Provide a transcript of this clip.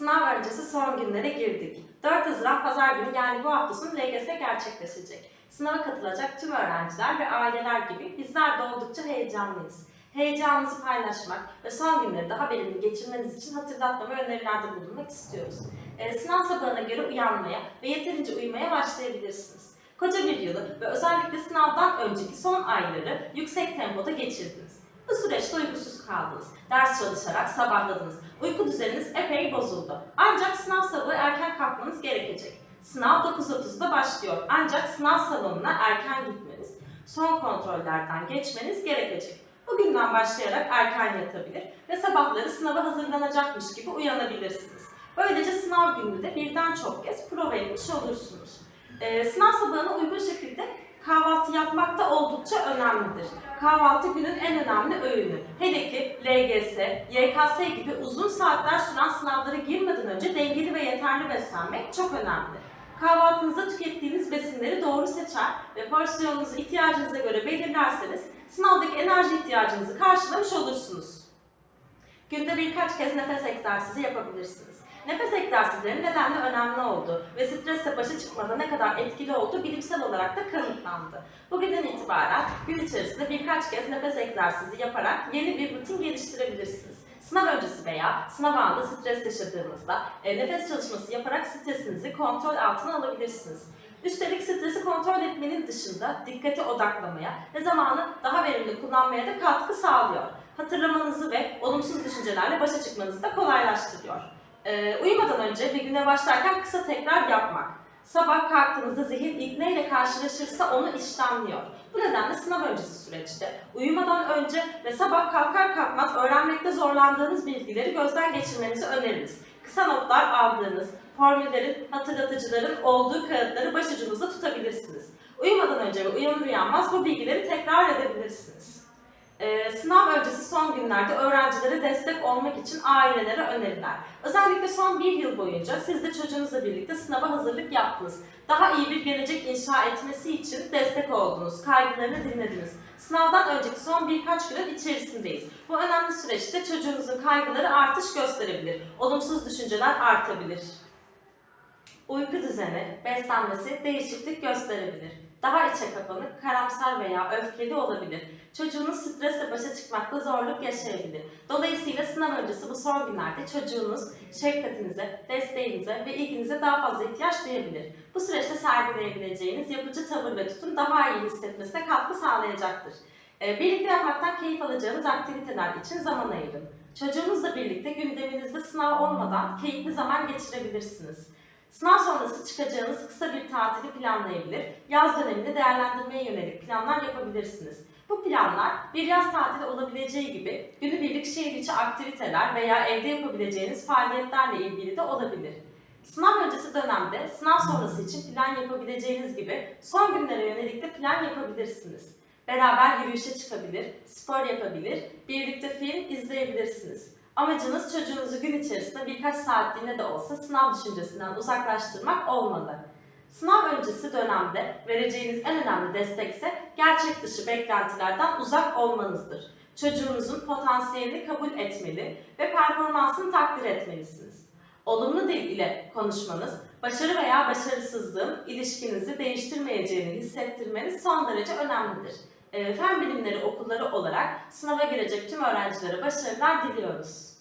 Sınav öncesi son günlere girdik. 4 Haziran Pazar günü yani bu hafta sonu LGS gerçekleşecek. Sınava katılacak tüm öğrenciler ve aileler gibi bizler de oldukça heyecanlıyız. Heyecanınızı paylaşmak ve son günleri daha verimli geçirmeniz için hatırlatma ve önerilerde bulunmak istiyoruz. Ee, sınav sabahına göre uyanmaya ve yeterince uyumaya başlayabilirsiniz. Koca bir yılı ve özellikle sınavdan önceki son ayları yüksek tempoda geçirdiniz. Bu süreçte uykusuz kaldınız. Ders çalışarak sabahladınız. Uyku düzeniniz epey bozuldu. Ancak sınav sabahı erken kalkmanız gerekecek. Sınav 9.30'da başlıyor. Ancak sınav salonuna erken gitmeniz, son kontrollerden geçmeniz gerekecek. Bugünden başlayarak erken yatabilir ve sabahları sınava hazırlanacakmış gibi uyanabilirsiniz. Böylece sınav gününde de birden çok kez prova etmiş olursunuz. Ee, sınav sabahına uygun şekilde kahvaltı yapmak da oldukça önemlidir. Kahvaltı günün en önemli öğünü. Hele ki LGS, YKS gibi uzun saatler süren sınavlara girmeden önce dengeli ve yeterli beslenmek çok önemli. Kahvaltınızda tükettiğiniz besinleri doğru seçer ve porsiyonunuzu ihtiyacınıza göre belirlerseniz sınavdaki enerji ihtiyacınızı karşılamış olursunuz. Günde birkaç kez nefes egzersizi yapabilirsiniz. Nefes egzersizlerinin nedenle önemli olduğu ve stresle başa çıkmada ne kadar etkili olduğu bilimsel olarak da kanıtlandı. Bugünden itibaren gün içerisinde birkaç kez nefes egzersizi yaparak yeni bir rutin geliştirebilirsiniz. Sınav öncesi veya sınav anında stres yaşadığınızda e, nefes çalışması yaparak stresinizi kontrol altına alabilirsiniz. Üstelik stresi kontrol etmenin dışında dikkati odaklamaya ve zamanı daha verimli kullanmaya da katkı sağlıyor. Hatırlamanızı ve olumsuz düşüncelerle başa çıkmanızı da kolaylaştırıyor. Ee, uyumadan önce ve güne başlarken kısa tekrar yapmak. Sabah kalktığınızda zihin ilk neyle karşılaşırsa onu işlemliyor. Bu nedenle sınav öncesi süreçte uyumadan önce ve sabah kalkar kalkmaz öğrenmekte zorlandığınız bilgileri gözden geçirmenizi öneririz. Kısa notlar aldığınız, formüllerin, hatırlatıcıların olduğu kağıtları başucunuzda tutabilirsiniz. Uyumadan önce ve uyanır uyanmaz bu bilgileri tekrar edebilirsiniz. Ee, sınav öncesi son günlerde öğrencilere destek olmak için ailelere öneriler. Özellikle son bir yıl boyunca siz de çocuğunuzla birlikte sınava hazırlık yaptınız. Daha iyi bir gelecek inşa etmesi için destek oldunuz, kaygılarını dinlediniz. Sınavdan önceki son birkaç günün içerisindeyiz. Bu önemli süreçte çocuğunuzun kaygıları artış gösterebilir, olumsuz düşünceler artabilir. Uyku düzeni, beslenmesi değişiklik gösterebilir. Daha içe kapanık, karamsar veya öfkeli olabilir. Çocuğunuz stresle başa çıkmakta zorluk yaşayabilir. Dolayısıyla sınav öncesi bu son günlerde çocuğunuz şefkatinize, desteğinize ve ilginize daha fazla ihtiyaç duyabilir. Bu süreçte sergileyebileceğiniz yapıcı tavır ve tutum daha iyi hissetmesine katkı sağlayacaktır. Ee, Birlikte yapmaktan keyif alacağınız aktiviteler için zaman ayırın. Çocuğunuzla birlikte gündeminizde sınav olmadan keyifli zaman geçirebilirsiniz. Sınav sonrası çıkacağınız kısa bir tatili planlayabilir, yaz döneminde değerlendirmeye yönelik planlar yapabilirsiniz. Bu planlar bir yaz tatili olabileceği gibi günübirlik şehir içi aktiviteler veya evde yapabileceğiniz faaliyetlerle ilgili de olabilir. Sınav öncesi dönemde sınav sonrası için plan yapabileceğiniz gibi son günlere yönelik de plan yapabilirsiniz. Beraber yürüyüşe çıkabilir, spor yapabilir, birlikte film izleyebilirsiniz. Amacınız çocuğunuzu gün içerisinde birkaç saatliğine de olsa sınav düşüncesinden uzaklaştırmak olmalı. Sınav öncesi dönemde vereceğiniz en önemli destek ise gerçek dışı beklentilerden uzak olmanızdır. Çocuğunuzun potansiyelini kabul etmeli ve performansını takdir etmelisiniz. Olumlu dil ile konuşmanız, başarı veya başarısızlığın ilişkinizi değiştirmeyeceğini hissettirmeniz son derece önemlidir. Ee, Fen bilimleri okulları olarak sınava girecek tüm öğrencilere başarılar diliyoruz.